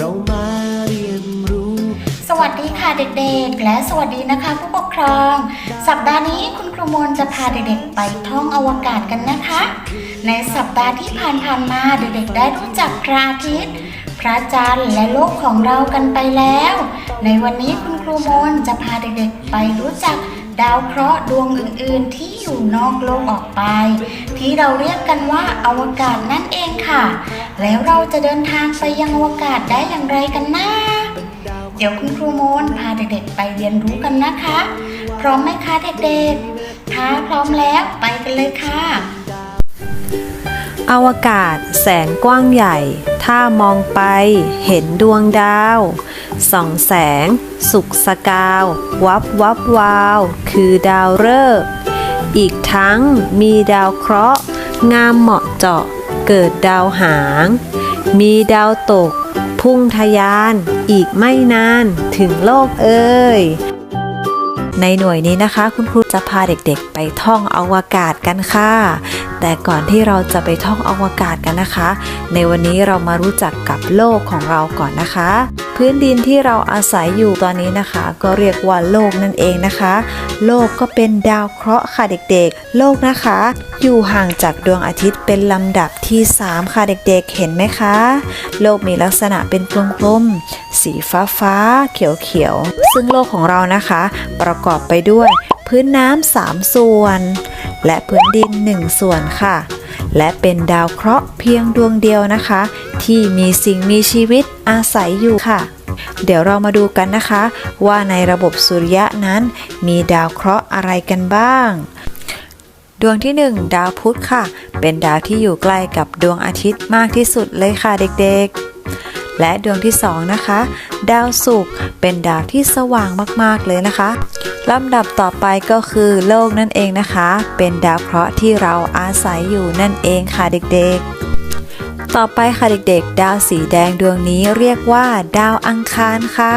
เรามาเรียนรู้ สวัสดีค่ะเด็กๆ และสวัสดีนะคะ ผู้ปกครอง สัปดาห์นี้คุณครูมนจะพาเด็กๆ ไปท่องอวกาศกันนะคะ ในสัปดาห์ที่ผ่านๆมาเด็กๆ ได้รู้จักพระอาทิตย์ พระจันทร์และโลกของเรากันไปแล้ว ในวันนี้คุณครูมนจะพาเด็กๆ ไปรู้จัก ดาวเคราะห์ดวงอื่นๆ ที่อยู่นอกโลกออกไป ที่เราเรียกกันว่าอวกาศนั่นเองค่ะ แล้วเราจะเดินทางไปยังอวกาศได้อย่างไรกันนะเดี๋ยวคุณครูโมนพาเด็กๆไปเรียนรู้กันนะคะ พร้อมไหมคะเด็กๆถ้าพร้อมแล้วไปกันเลยค่ะอวกาศแสนกว้างใหญ่ ถ้ามองไปเห็นดวงดาว ส่องแสง สุกสกาว วับวับวาว คือดาวฤกษ์อีกทั้งมีดาวเคราะห์ งามเหมาะเจาะ เกิดดาวหาง มีดาวตก พุ่งทะยาน อีกไม่นาน ถึงโลกเอ่ยในหน่วยนี้นะคะ คุณครูจะพาเด็กๆ ไปท่องอวกาศกันค่ะ แต่ก่อนที่เราจะไปท่องอวกาศกันนะคะ ในวันนี้เรามารู้จักกับโลกของเราก่อนนะคะ พื้นดินที่เราอาศัยอยู่ตอนนี้นะคะ ก็เรียกว่าโลกนั่นเองนะคะ โลกก็เป็นดาวเคราะห์ค่ะเด็กๆ โลกนะคะ อยู่ห่างจากดวงอาทิตย์เป็นลำดับที่ 3 ค่ะเด็กๆ เห็นไหมคะ โลกมีลักษณะเป็นกลมๆ สีฟ้าฟ้าๆเขียวๆ ซึ่งโลกของเรานะคะ ประกอบไปด้วยพื้นน้ำสามส่วน และพื้นดินหนึ่งส่วนค่ะ และเป็นดาวเคราะห์เพียงดวงเดียวนะคะ ที่มีสิ่งมีชีวิตอาศัยอยู่ค่ะ เดี๋ยวเรามาดูกันนะคะ ว่าในระบบสุริยะนั้น มีดาวเคราะห์อะไรกันบ้างดวงที่ 1 ดาวพุธค่ะ เป็นดาวที่อยู่ใกล้กับดวงอาทิตย์มากที่สุดเลยค่ะเด็กๆ และดวงที่ 2 นะคะ ดาวศุกร์เป็นดาวที่สว่างมากๆเลยนะคะ ลำดับต่อไปก็คือโลกนั่นเองนะคะ เป็นดาวเคราะห์ที่เราอาศัยอยู่นั่นเองค่ะเด็กๆ ต่อไปค่ะเด็กๆ ดาวสีแดงดวงนี้เรียกว่า ดาวอังคารค่ะ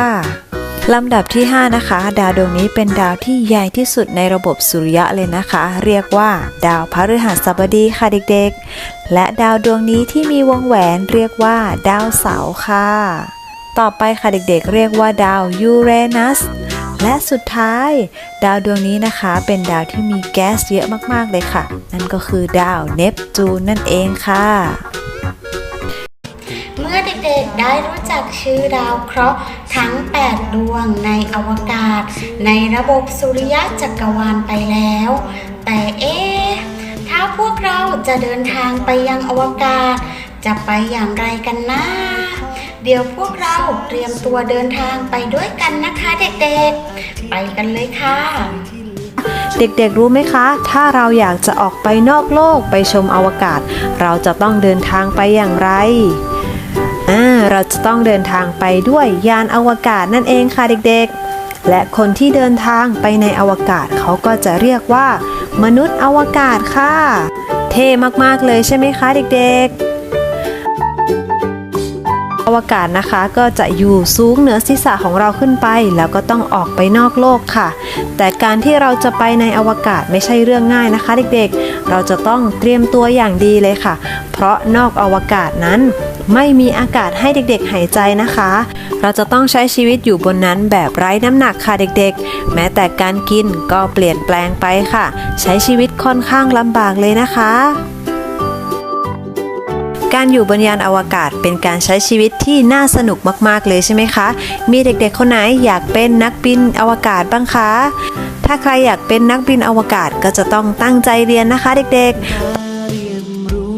ลำดับที่ 5 นะคะ ดาวดวงนี้เป็นดาวที่ใหญ่ที่สุดในระบบสุริยะเลยนะคะ เรียกว่า ดาวพฤหัสบดีค่ะเด็กๆ และดาวดวงนี้ที่มีวงแหวนเรียกว่า ดาวเสาร์ค่ะ ต่อไปค่ะเด็กๆ เรียกว่าดาวยูเรนัส และสุดท้าย ดาวดวงนี้นะคะเป็นดาวที่มีแก๊สเยอะมากๆเลยค่ะ นั่นก็คือดาวเนปจูนนั่นเองค่ะเมื่อเด็กๆได้รู้จักชื่อดาวเคราะห์ทั้ง 8 ดวงในอวกาศ ในระบบสุริยะจักรวาลไปแล้ว แต่เอ๊ะถ้าพวกเราจะเดินทางไปยังอวกาศ จะไปอย่างไรกันนะ เดี๋ยวพวกเราเตรียมตัวเดินทางไปด้วยกันนะคะเด็กๆ ไปกันเลยค่ะ เด็กๆรู้ไหมคะ ถ้าเราอยากจะออกไปนอกโลกไปชมอวกาศ เราจะต้องเดินทางไปอย่างไรอ่าเราจะต้องเดินทางไปด้วยยานอวกาศนั่นเองค่ะเด็กๆ และคนที่เดินทางไปในอวกาศเขาก็จะเรียกว่า มนุษย์อวกาศค่ะ เท่มากๆเลยใช่ไหมคะเด็กๆ อวกาศนะคะก็จะอยู่สูงเหนือศีรษะของเราขึ้นไป แล้วก็ต้องออกไปนอกโลกค่ะ แต่การที่เราจะไปในอวกาศไม่ใช่เรื่องง่ายนะคะ เด็กๆ เราจะต้องเตรียมตัวอย่างดีเลยค่ะ เพราะนอกอวกาศนั้นไม่มีอากาศให้เด็กๆ หายใจนะคะ เราจะต้องใช้ชีวิตอยู่บนนั้นแบบไร้น้ำหนักค่ะเด็กๆ แม้แต่การกินก็เปลี่ยนแปลงไปค่ะ ใช้ชีวิตค่อนข้างลำบากเลยนะคะ การอยู่บนยานอวกาศเป็นการใช้ชีวิตที่น่าสนุกมากๆเลยใช่ไหมคะ มีเด็กๆคนไหนอยากเป็นนักบินอวกาศบ้างคะ ถ้าใครอยากเป็นนักบินอวกาศก็จะต้องตั้งใจเรียนนะคะเด็กๆเรียนรู้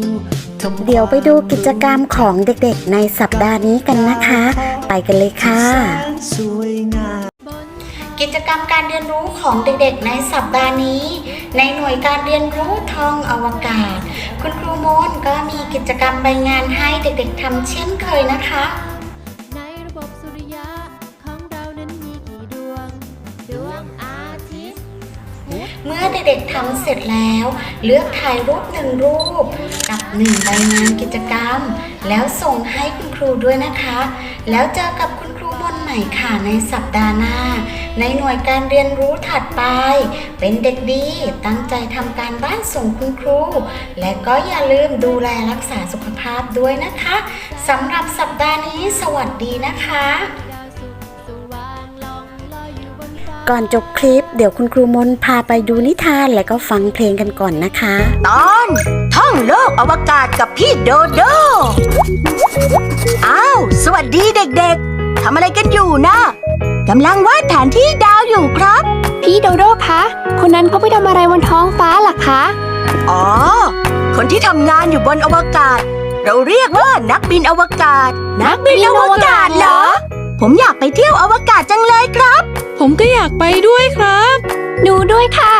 ทำเดี๋ยวไปดูกิจกรรมของเด็กๆ ในสัปดาห์นี้กันนะคะ ไปกันเลยค่ะสวยงามกิจกรรมการเรียนรู้ของเด็กๆ ในสัปดาห์นี้ ในหน่วยการเรียนรู้ท่องอวกาศ คุณครูโมนก็มีกิจกรรมใบงานให้เด็กๆทำเช่นเคยนะคะในระบบสุริยะของเรานั้นมีกี่ดวงดวงอาทิตย์เมื่อเด็กๆทำเสร็จแล้ว เลือกถ่ายรูปหนึ่งรูป กับหนึ่งใบงานกิจกรรม แล้วส่งให้คุณครูด้วยนะคะ แล้วเจอกับคุณครู มนใหม่ม่ค่ะในสัปดาห์หน้า ในหน่วยการเรียนรู้ถัดไป เป็นเด็กดีตั้งใจทำการบ้านส่งคุณครู และก็อย่าลืมดูแลรักษาสุขภาพด้วยนะคะสำหรับสัปดาห์นี้สวัสดีนะคะดาวสุกสว่างล่องลอยอยู่บนฟ้าก่อนจบคลิปเดี๋ยวคุณครูมนพาไปดูนิทานและก็ฟังเพลงกันก่อนนะคะ ตอนท่องโลกอวกาศกับพี่โดโด อ้าว สวัสดีเด็กๆ ทำอะไรกันอยู่นะกำลังวาดแผนที่ดาวอยู่ครับ พี่โดโดคะ คนนั้นเขาไปทำอะไรบนท้องฟ้าล่ะคะ อ๋อ คนที่ทำงานอยู่บนอวกาศ เราเรียกว่านักบินอวกาศ นักบินอวกาศเหรอ ผมอยากไปเที่ยวอวกาศจังเลยครับ ผมก็อยากไปด้วยครับหนูด้วยค่ะ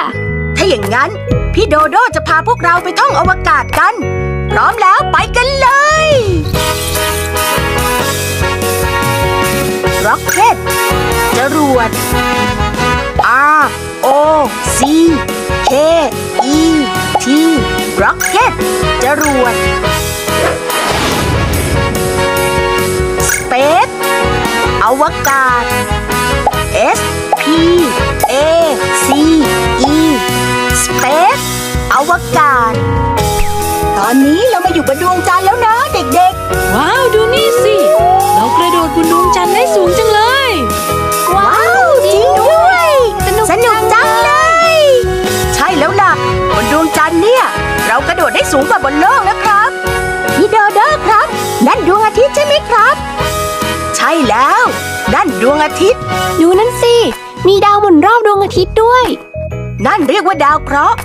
ถ้าอย่างนั้น พี่โดโดจะพาพวกเราไปท่องอวกาศกัน พร้อมแล้วไปกันเลย ร็อกเก็ต จรวด R O C K E T ร็อกเก็ต จรวด Space อวกาศ S P A C E Space อวกาศ อนนี้เรามาอยู่บนดวงจันทร์แล้วนะเด็กว้าวดูนี่สิ เรากระโดดบนดวงจันทร์ได้สูงจังเลย ๆ ว้าวจริงด้วย สนุกจังเลย ใช่แล้วล่ะบนดวงจันทร์เนี่ย เรากระโดดได้สูงกว่าบนโลกนะครับพี่โดโดครับ นั่นดวงอาทิตย์ใช่ไหมครับ ใช่แล้วนั่นดวงอาทิตย์ ดูนั่นสิ มีดาวหมุนรอบดวงอาทิตย์ด้วย นั่นเรียกว่าดาวเคราะห์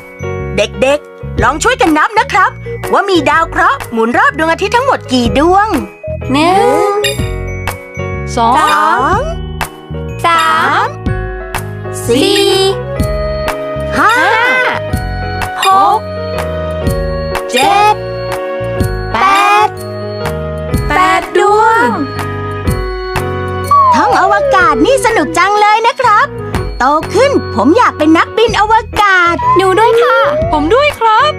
เด็กๆ ลองช่วยกันนับนะครับ ว่ามีดาวเคราะห์หมุนรอบดวงอาทิตย์ทั้งหมดกี่ดวงหนึ่งสองสามสี่ห้าหกเจ็ดแปดแปดดวงท่องอวกาศนี่สนุกจังเลยนะครับ โตขึ้น ผมอยากเป็นนักบินอวกาศ หนูด้วยค่ะ ผมด้วยครับ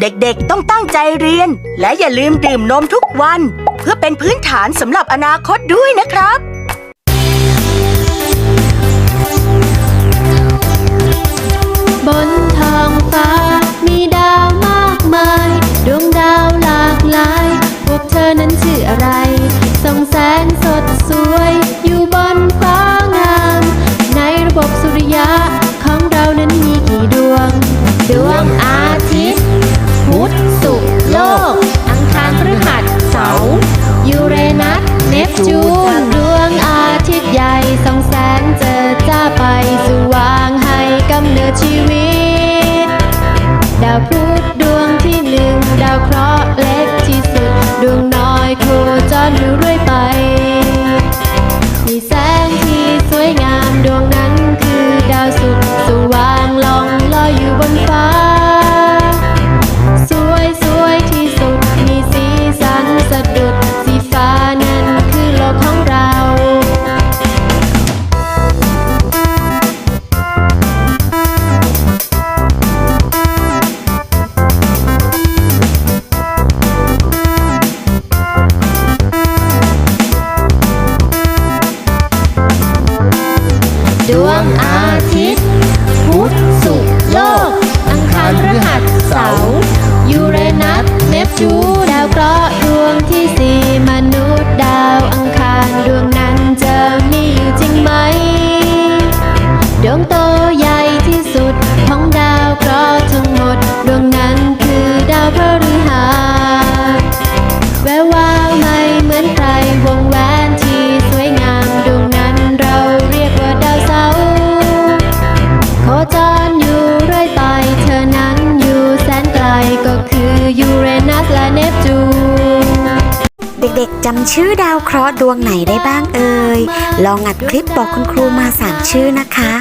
เด็กๆต้องตั้งใจเรียน และอย่าลืมดื่มนมทุกวัน เพื่อเป็นพื้นฐานสำหรับอนาคตด้วยนะครับบนท้องฟ้ามีดาวมากมาย ดวงดาวหลากหลาย พวกเธอนั้นชื่ออะไรส่องแสง ยะของเรานั้นมีกี่ดวง ดวงอา จำชื่อดาวเคราะห์ดวงไหนได้บ้างเอ่ย ลองอัดคลิปบอกคุณครูมาสามชื่อนะคะ